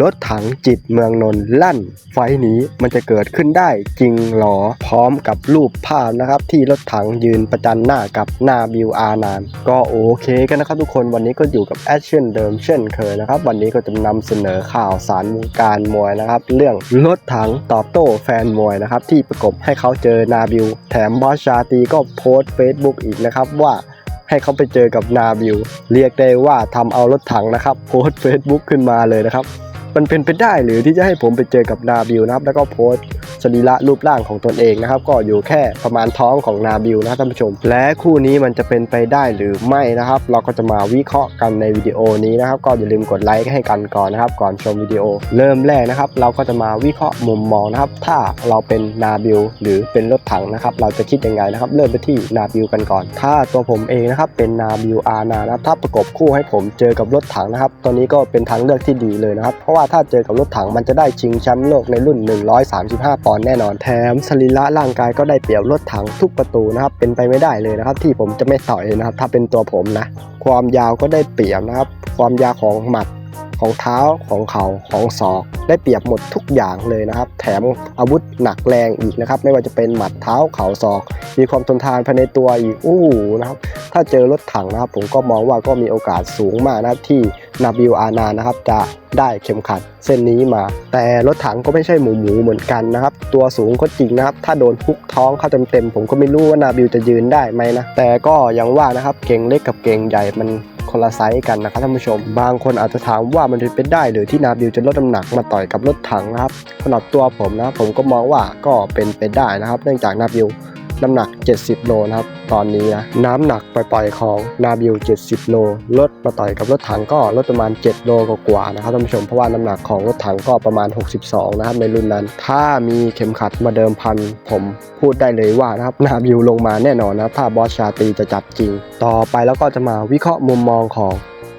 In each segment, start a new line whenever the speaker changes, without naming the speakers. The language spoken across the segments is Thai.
รถถังจิตเมืองนนท์ลั่น ไฟนี้มันจะเกิดขึ้นได้จริงหรอ พร้อมกับรูปภาพนะครับ ที่รถถังยืนประจันหน้ากับนาบิวอานาน ก็โอเคกันนะครับทุกคนวันนี้ก็อยู่กับแอคชั่นเดิมเช่นเคยนะครับ วันนี้ก็จะนำเสนอข่าวสารวงการมวยนะครับ เรื่องรถถังตอบโต้แฟนมวยนะครับ ที่ประกบให้เขาเจอนาบิว แถมบอสชาตีก็โพสต์เฟซบุ๊กอีกนะครับว่าให้เขาไปเจอกับนาบิว เรียกได้ว่าทำเอารถถังนะครับ โพสต์เฟซบุ๊กขึ้นมาเลยนะครับ มันเป็นไปได้หรือที่จะให้ผมไปเจอกับนาบิวนะครับ แล้วก็โพสต์สรีระรูปร่างของตนเองนะครับ ก็อยู่แค่ประมาณท้องของนาบิวนะครับท่านผู้ชม และคู่นี้มันจะเป็นไปได้หรือไม่นะครับ เราก็จะมาวิเคราะห์กันในวิดีโอนี้นะครับ ก็อย่าลืมกดไลค์ให้กันก่อนนะครับ ก่อนชมวิดีโอ เริ่มแรกนะครับ เราก็จะมาวิเคราะห์มุมมองนะครับ ถ้าเราเป็นนาบิวหรือเป็นรถถังนะครับ เราจะคิดยังไงนะครับ เริ่มไปที่นาบิวกันก่อน ถ้าตัวผมเองนะครับเป็นนาบิวอาร์นานะครับถ้าประกบคู่ให้ผมเจอกับรถถังนะครับตัวนี้ก็เป็นทางเลือกที่ดีเลยนะครับเพราะว่าถ้าเจอกับรถถังมันจะได้ชิงแชมป์โลกในรุ่น 135 ปอนด์แน่นอนแถมสรีระร่างกายก็ได้เปรียบรถถังทุกประตูนะครับเป็นไปไม่ได้เลยนะครับ ที่ผมจะไม่ต่อยนะครับถ้าเป็นตัวผมนะ ความยาวก็ได้เปรียบนะครับ ความยาวของหมัด ของเท้าของเข่าของศอก ได้เปรียบหมดทุกอย่างเลยนะครับ แถมอาวุธหนักแรงอีกนะครับ ไม่ว่าจะเป็นหมัดเท้าเข่าศอก มีความทนทานภายในตัวอีกอู้หูนะครับ ถ้าเจอรถถังนะครับ ผมก็มองว่าก็มีโอกาสสูงมากนะครับที่นาบิวอานานะครับจะได้เข็มขัดเส้นนี้มา แต่รถถังก็ไม่ใช่หมูหมูเหมือนกันนะครับ ตัวสูงก็จริงนะครับ ถ้าโดนฮุกท้องเข้าเต็มๆผมก็ไม่รู้ว่านาบิวจะยืนได้ไหมนะแต่ก็ยังว่านะครับเก่งเล็กกับเก่งใหญ่มันคนละไซส์กันนะครับท่านผู้ชม บางคนอาจจะถามว่ามันเป็นไปได้หรือที่นาบิวจะลดน้ำหนักมาต่อยกับรถถังนะครับสำหรับตัวผมนะผมก็มองว่าก็เป็นไปได้นะครับ เนื่องจากนาบิว น้ำหนัก 70 โลนะครับ ตอนนี้นะน้ำหนักปล่อยๆของนาบิว70 โลลดมาต่อยกับรถถังก็ลดประมาณ 7 โลกว่าๆนะครับท่านผู้ชมเพราะว่าน้ำหนักของรถถังก็ประมาณ 62 นะครับในรุ่นนั้น ถ้ามีเข็มขัดมาเดิมพันผมพูดได้เลยว่านะครับนาบิวลงมาแน่นอนนะถ้าบอสชาตีจะจัดจริง ต่อไปแล้วก็จะมาวิเคราะห์มุมมองของ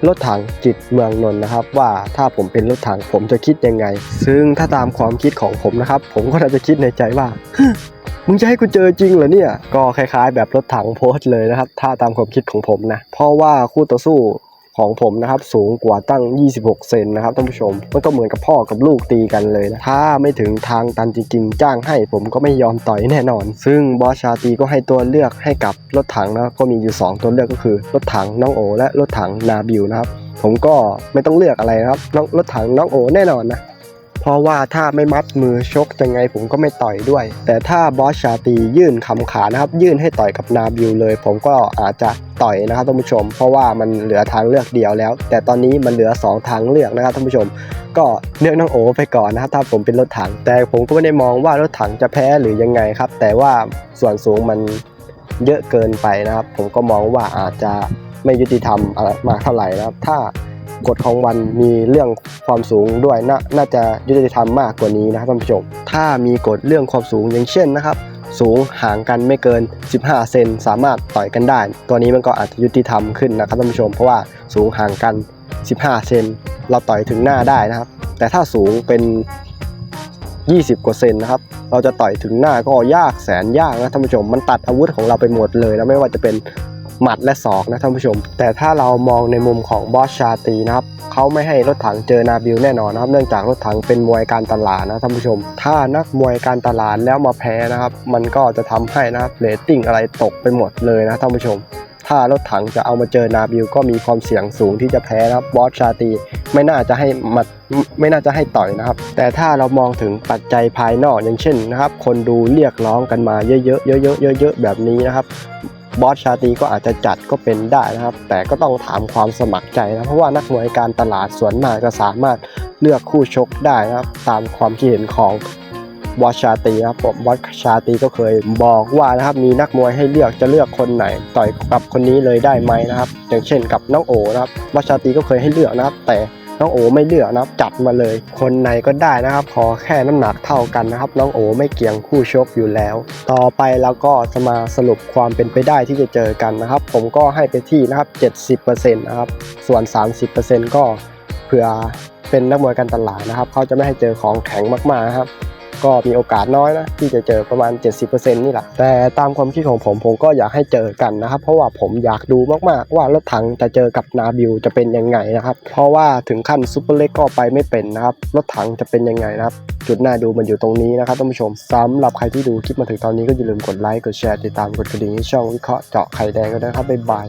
รถถังจิตเมืองนนท์นะครับ ว่าถ้าผมเป็นรถถังผมจะคิดยังไง ซึ่งถ้าตามความคิดของผมนะครับ ผมก็จะคิดในใจว่า มึงจะให้กูเจอจริงเหรอเนี่ย ก็คล้ายๆ แบบรถถังโพสเลยนะครับ ถ้าตามความคิดของผมนะ เพราะว่าคู่ต่อสู้ของผมนะครับสูงกว่าตั้ง 26 เซนนะครับท่านผู้ชม มันก็เหมือนกับพ่อกับลูกตีกันเลยนะ ถ้าไม่ถึงทางตันจริงๆ จ้างให้ผมก็ไม่ยอมต่อยแน่นอน ซึ่งบอสชาตีก็ให้ตัวเลือกให้กับรถถังนะก็มีอยู่ 2 ตัวเลือกก็คือ รถถังน้องโอ และรถถังนาบิวนะครับ ผมก็ไม่ต้องเลือกอะไรนะครับน้องรถถังน้องโอแน่นอนนะ เพราะว่าถ้าไม่มัดมือชกยังไงผมก็ไม่ต่อยด้วย แต่ถ้าบอสชาตียื่นคำขานะครับ ยื่นให้ต่อยกับนาบิวเลย ผมก็อาจจะต่อยนะครับท่านผู้ชม เพราะว่ามันเหลือทางเลือกเดียวแล้ว แต่ตอนนี้มันเหลือ 2 ทางเลือกนะครับท่านผู้ชม ก็เลือกน้องโอไปก่อนนะครับถ้าผมเป็นรถถัง แต่ผมก็ไม่ได้มองว่ารถถังจะแพ้หรือยังไงครับ แต่ว่าส่วนสูงมันเยอะเกินไปนะครับ ผมก็มองว่าอาจจะไม่ยุติธรรมอะไรมากเท่าไหร่นะครับ ถ้า กฎของวันมีเรื่องความสูงด้วยนน่าจะยุติธรรมมากกว่านี้นะครับท่านผู้ชม ถ้ามีกฎเรื่องความสูงอย่างเช่นนะครับ สูงห่างกันไม่เกิน 15 เซนสามารถต่อยกันได้ ตัวนี้มันก็อาจจะยุติธรรมขึ้นนะครับท่านผู้ชม เพราะว่าสูงห่างกัน 15 เซนเราต่อยถึงหน้าได้นะครับ แต่ถ้าสูงเป็น 20 กว่าเซนนะครับ เราจะต่อยถึงหน้าก็ยากแสนยากนะท่านผู้ชม มันตัดอาวุธของเราไปหมดเลยนะไม่ว่าจะเป็น หมัดและศอกนะท่านผู้ชม แต่ถ้าเรามองในมุมของบอสชาตีนะครับเขาไม่ให้รถถังเจอนาบิวแน่นอนนะครับ เนื่องจากรถถังเป็นมวยการตลาดนะท่านผู้ชม ถ้านักมวยการตลาดแล้วมาแพ้นะครับ มันก็จะทำให้นะครับเรตติ้งอะไรตกไปหมดเลยนะท่านผู้ชม ถ้ารถถังจะเอามาเจอนาบิวก็มีความเสี่ยงสูงที่จะแพ้นะครับบอสชาตีไม่น่าจะให้มัดไม่น่าจะให้ต่อยนะครับ แต่ถ้าเรามองถึงปัจจัยภายนอกอย่างเช่นนะครับ คนดูเรียกร้องกันมาเยอะๆเยอะๆเยอะๆแบบนี้นะครับ บอสชาตีก็อาจจะจัดก็เป็นได้นะครับ แต่ก็ต้องถามความสมัครใจนะ เพราะว่านักมวยการตลาดส่วนมากจะสามารถเลือกคู่ชกได้นะครับ ตามความคิดเห็นของบอสชาตีครับผมบอสชาตีก็เคยบอกว่านะครับมีนักมวยให้เลือกจะเลือกคนไหน ต่อยกับคนนี้เลยได้ไหมนะครับ อย่างเช่นกับน้องโอนะครับบอสชาตีก็เคยให้เลือกนะครับ แต่ น้องโอไม่เลือกนะครับจัดมาเลย คนไหนก็ได้นะครับ ขอแค่น้ำหนักเท่ากันนะครับ น้องโอไม่เกี่ยงคู่ชกอยู่แล้ว ต่อไปเราก็จะมาสรุปความเป็นไปได้ที่จะเจอกันนะครับ ผมก็ให้ไปที่นะครับ 70%นะครับส่วน 30%ก็เผื่อเป็นนักมวยการตลาดนะครับ เขาจะไม่ให้เจอของแข็งมากๆนะครับ ก็มีโอกาสน้อยนะที่จะเจอประมาณ 70%นี่แหละแต่ตามความคิดของผมผมก็อยากให้เจอกันนะครับ เพราะว่าผมอยากดูมากๆ ว่ารถถังจะเจอกับนาบิวจะเป็นยังไงนะครับ เพราะว่าถึงขั้นซุปเปอร์เล็กก็ไปไม่เป็นนะครับรถถังจะเป็นยังไงนะครับจุดน่าดูมันอยู่ตรงนี้นะครับท่านผู้ชมสำหรับใครที่ดูคลิปมาถึงตอนนี้ก็อย่าลืมกดไลค์กดแชร์ติดตามกดกระดิ่งให้ช่องวิเคราะห์เจาะไข่แดงกันนะครับบ๊ายบาย